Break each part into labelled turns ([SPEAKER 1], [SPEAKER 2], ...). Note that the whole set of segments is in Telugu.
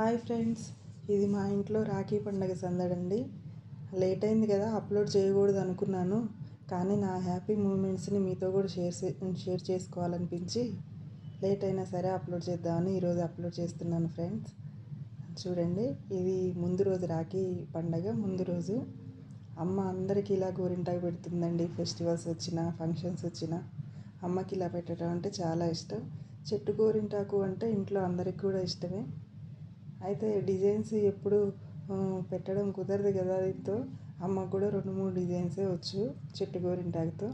[SPEAKER 1] హాయ్ ఫ్రెండ్స్ ఇది మా ఇంట్లో రాఖీ పండగ సందడండి. లేట్ అయింది కదా అప్లోడ్ చేయకూడదు అనుకున్నాను. కానీ నా హ్యాపీ మూమెంట్స్ని మీతో కూడా షేర్ షేర్ చేసుకోవాలనిపించి లేట్ అయినా సరే అప్లోడ్ చేద్దామని ఈరోజు అప్లోడ్ చేస్తున్నాను ఫ్రెండ్స్. చూడండి ఇది ముందు రోజు రాఖీ పండగ ముందు రోజు అమ్మ అందరికీ ఇలా గోరింటాకు పెడుతుందండి. ఫెస్టివల్స్ వచ్చినా ఫంక్షన్స్ వచ్చినా అమ్మకి ఇలా పెట్టడం అంటే చాలా ఇష్టం. చెట్టు గోరింటాకు అంటే ఇంట్లో అందరికి కూడా ఇష్టమే. అయితే డిజైన్స్ ఎప్పుడు పెట్టడం కుదరదు కదా దీంతో. అమ్మకు కూడా రెండు మూడు డిజైన్సే వచ్చు చెట్టు గోరింటాకుతో.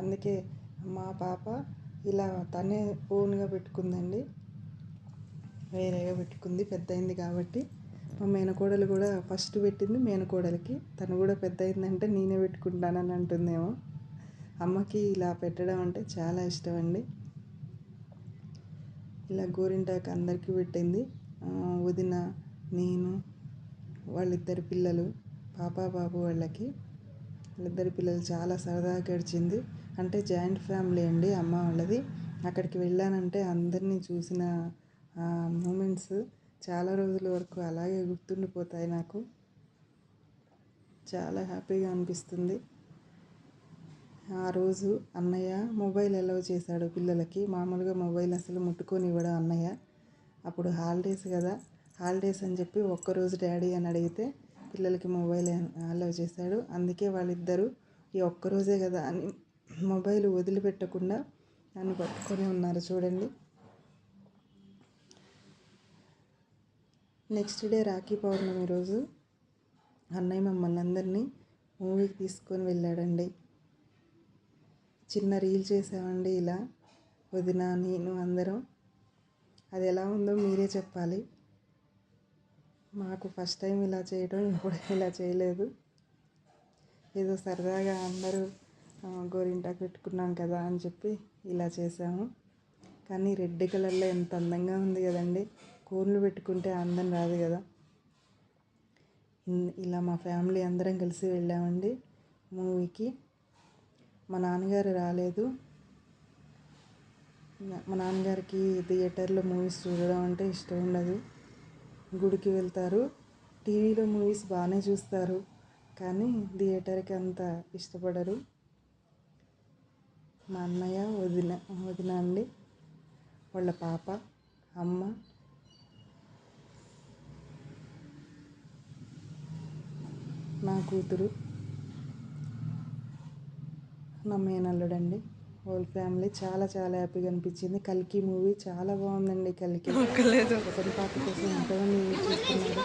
[SPEAKER 1] అందుకే మా పాప ఇలా తనే ఓన్గా పెట్టుకుందండి. వేరేగా పెట్టుకుంది పెద్ద అయింది కాబట్టి. మా మేనకోడలు కూడా ఫస్ట్ పెట్టింది మేనకోడలికి. తను కూడా పెద్ద అయిందంటే నేనే పెట్టుకుంటానని అంటుందేమో. అమ్మకి ఇలా పెట్టడం అంటే చాలా ఇష్టం అండి. ఇలా గోరింటాకు అందరికీ పెట్టింది. వదిన నేను వాళ్ళిద్దరి పిల్లలు పాప బాబు వాళ్ళకి వాళ్ళిద్దరి పిల్లలు చాలా సరదాగా గడిచింది. అంటే జాయింట్ ఫ్యామిలీ అండి అమ్మ వాళ్ళది. అక్కడికి వెళ్ళానంటే అందరినీ చూసిన మూమెంట్స్ చాలా రోజుల వరకు అలాగే గుర్తుండిపోతాయి నాకు. చాలా హ్యాపీగా అనిపిస్తుంది. ఆ రోజు అన్నయ్య మొబైల్ అలౌ చేశాడు పిల్లలకి. మామూలుగా మొబైల్ అసలు ముట్టుకొని ఇవ్వడం అన్నయ్య. అప్పుడు హాలిడేస్ కదా. హాలిడేస్ అని చెప్పి ఒక్కరోజు డాడీ అని అడిగితే పిల్లలకి మొబైల్ అలవ్ చేశాడు. అందుకే వాళ్ళిద్దరూ ఈ ఒక్కరోజే కదా అని మొబైల్ వదిలిపెట్టకుండా నన్ను పట్టుకొని ఉన్నారు చూడండి. నెక్స్ట్ డే రాఖీ పౌర్ణమి రోజు అన్నయ్య మమ్మల్ని అందరినీ మూవీకి తీసుకొని వెళ్ళాడండి. చిన్న రీల్ చేసామండి ఇలా. వదిన నేను అందరం అది ఎలా ఉందో మీరే చెప్పాలి. మాకు ఫస్ట్ టైం ఇలా చేయడం ఇప్పుడు ఇలా చేయలేదు. ఏదో సరదాగా అందరూ గోరింటాకు పెట్టుకున్నాం కదా అని చెప్పి ఇలా చేసాము కానీ రెడ్ కలర్లో ఎంత అందంగా ఉంది కదండి. కోన్లు పెట్టుకుంటే అందం రాదు కదా. ఇలా మా ఫ్యామిలీ అందరం కలిసి వెళ్ళామండి మూవీకి. మా నాన్నగారు రాలేదు. మా నాన్నగారికి థియేటర్లో మూవీస్ చూడడం అంటే ఇష్టం ఉండదు. గుడికి వెళ్తారు. టీవీలో మూవీస్ బాగానే చూస్తారు. కానీ థియేటర్కి అంత ఇష్టపడరు. మా అన్నయ్య వదిన వదిన అండి. వాళ్ళ పాప అమ్మ. నా కూతురు. నా మేనల్లుడండి. హోల్ ఫ్యామిలీ చాలా చాలా హ్యాపీగా అనిపించింది. కల్కి మూవీ చాలా బాగుందండి కల్కి. ఒకరి పాట కోసం ఎంతమంది చూస్తున్నారు.